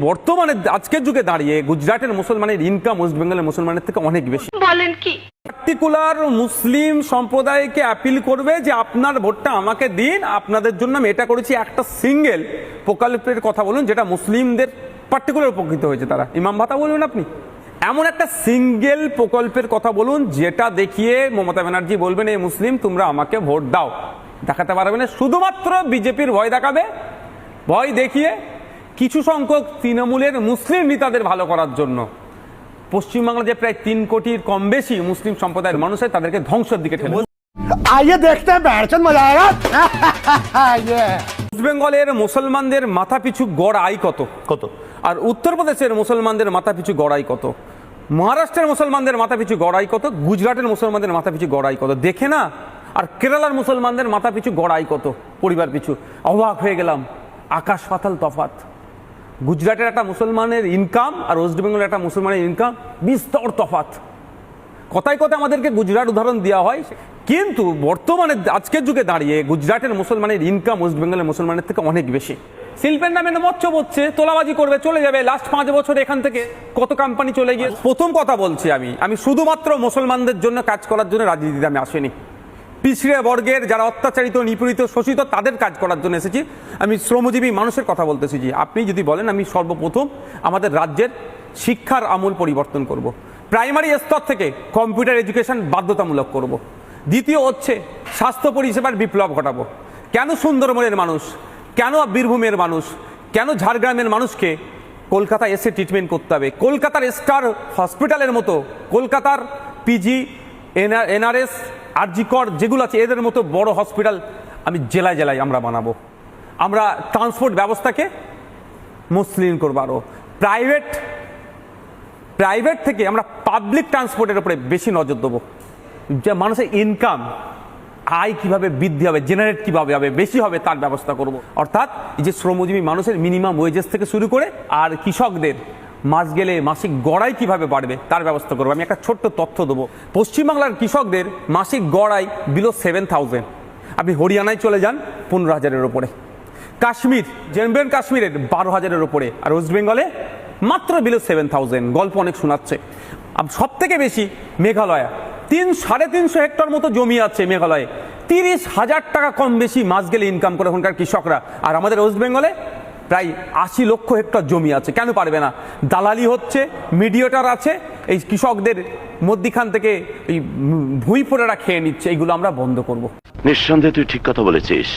বর্তমানে আজকের যুগে দাঁড়িয়ে গুজরাটের মুসলমানের ইনকাম ওয়েস্ট বেঙ্গলের মুসলমানের থেকে অনেক বেশি। বলেন কি? পার্টিকুলার মুসলিম সম্প্রদায়কে অ্যাপিল করবে যে আপনার ভোটটা আমাকে দিন আপনাদের জন্য আমি এটা করেছি একটা সিঙ্গেল প্রকল্পের কথা বলুন যেটা মুসলিমদের পার্টিকুলার উপকৃত হয়েছে তারা। ইমাম ভাতা বলবেন আপনি। এমন একটা সিঙ্গেল প্রকল্পের কথা বলুন যেটা দেখিয়ে মমতা ব্যানার্জি বলবেন এই মুসলিম তোমরা আমাকে ভোট দাও। দেখাতে পারবে না। শুধুমাত্র বিজেপির ভয় দেখাবে ভয় দেখিয়ে কিছু সংখ্যক তৃণমূলের মুসলিম নেতাদের ভালো করার জন্য। পশ্চিমবাংলা যে প্রায় তিন কোটির কম বেশি মুসলিম সম্প্রদায়ের মানুষের তাদেরকে ধ্বংসের দিকে ঠেলে। আইয়ে দেখতে ওয়েস্ট বেঙ্গলের মুসলমানদের মাথা পিছু গড় আয় কত? কত? আর উত্তরপ্রদেশের মুসলমানদের মাথা পিছু গড় আয় কত? মহারাষ্ট্রের মুসলমানদের মাথা পিছু গড়াই কত? গুজরাটের মুসলমানদের মাথা পিছু গড়াই কত? দেখে না? আর কেরালার মুসলমানদের মাথা পিছু গড়াই কত? পরিবার পিছু। অবাক হয়ে গেলাম। আকাশ পাতাল তফাত গুজরাটের একটা মুসলমানের ইনকাম আর ওয়েস্ট বেঙ্গলের একটা মুসলমানের ইনকাম বিস্তর তফাত কথায় কথায় আমাদেরকে গুজরাট উদাহরণ দেওয়া হয়, কিন্তু বর্তমানে আজকের যুগে দাঁড়িয়ে গুজরাটের মুসলমানের ইনকাম ওয়েস্ট বেঙ্গলের মুসলমানের থেকে অনেক বেশি। শিল্পের নামে মৎস্য হচ্ছে তোলাবাজি করবে, চলে যাবে লাস্ট পাঁচ বছর এখান থেকে কত কোম্পানি চলে গিয়ে প্রথম কথা বলছি আমি। আমি শুধুমাত্র মুসলমানদের জন্য কাজ করার জন্য রাজনীতিতে আমি আসিনি। পিছড়ে বর্গের যারা অত্যাচারিত, নিপীড়িত, শোষিত, তাদের কাজ করার জন্য এসেছি আমি শ্রমজীবী মানুষের কথা বলতে এসেছি আপনি যদি বলেন, আমি সর্বপ্রথম আমাদের রাজ্যের শিক্ষার আমূল পরিবর্তন করব। প্রাইমারি স্তর থেকে কম্পিউটার এডুকেশন বাধ্যতামূলক করব। দ্বিতীয় হচ্ছে স্বাস্থ্য পরিষেবার বিপ্লব ঘটাবো কেন সুন্দরবনের মানুষ, কেন বীরভূমের মানুষ, কেন ঝাড়গ্রামের মানুষকে কলকাতা এসে ট্রিটমেন্ট করতে হবে কলকাতার স্টার হসপিটালের মতো কলকাতার পিজি এনআরএস আরজিকর যেগুলো আছে, এদের মতো বড় হসপিটাল আমি জেলায় জেলায় আমরা বানাবো। আমরা ট্রান্সপোর্ট ব্যবস্থাকে মসৃণ করব আরও প্রাইভেট প্রাইভেট থেকে আমরা পাবলিক ট্রান্সপোর্টের উপরে বেশি নজর দেবো। যে মানুষের ইনকাম, আয় কীভাবে বৃদ্ধি হবে, জেনারেট কীভাবে হবে, বেশি হবে তার ব্যবস্থা করব। অর্থাৎ এই যে শ্রমজীবী মানুষের মিনিমাম ওয়েজেস থেকে শুরু করে আর কৃষকদের মাস গেলে মাসিক গড়াই কীভাবে বাড়বে, তার ব্যবস্থা করব। আমি একটা ছোট্ট তথ্য দেবো। পশ্চিমবাংলার কৃষকদের মাসিক গড়াই বিলো সেভেন থাউজেন্ড আপনি হরিয়ানায় চলে যান, পনেরো হাজারের ওপরে। কাশ্মীর অ্যান্ড কাশ্মীরের বারো হাজারের ওপরে। আর ওয়েস্ট বেঙ্গলে মাত্র বিলো সেভেন থাউজেন্ড গল্প অনেক শোনাচ্ছে। সব থেকে বেশি মেঘালয়। তিন, সাড়ে তিনশো হেক্টর মতো জমি আছে মেঘালয়ে। তিরিশ হাজার টাকা কম বেশি মাস গেলে ইনকাম করে ওখানকার কৃষকরা। আর আমাদের ওয়েস্ট বেঙ্গলে প্রায় আশি লক্ষ হেক্টর জমি আছে। কেন পারবে না? দালালি হচ্ছে মিডিয়েটার আছে, এই কৃষকদের মধ্যিখান থেকে এই ভুঁই ফোড়ারা খেয়ে নিচ্ছে, এইগুলো আমরা বন্ধ করব। নিঃসন্দেহে তুই ঠিক কথা বলেছিস।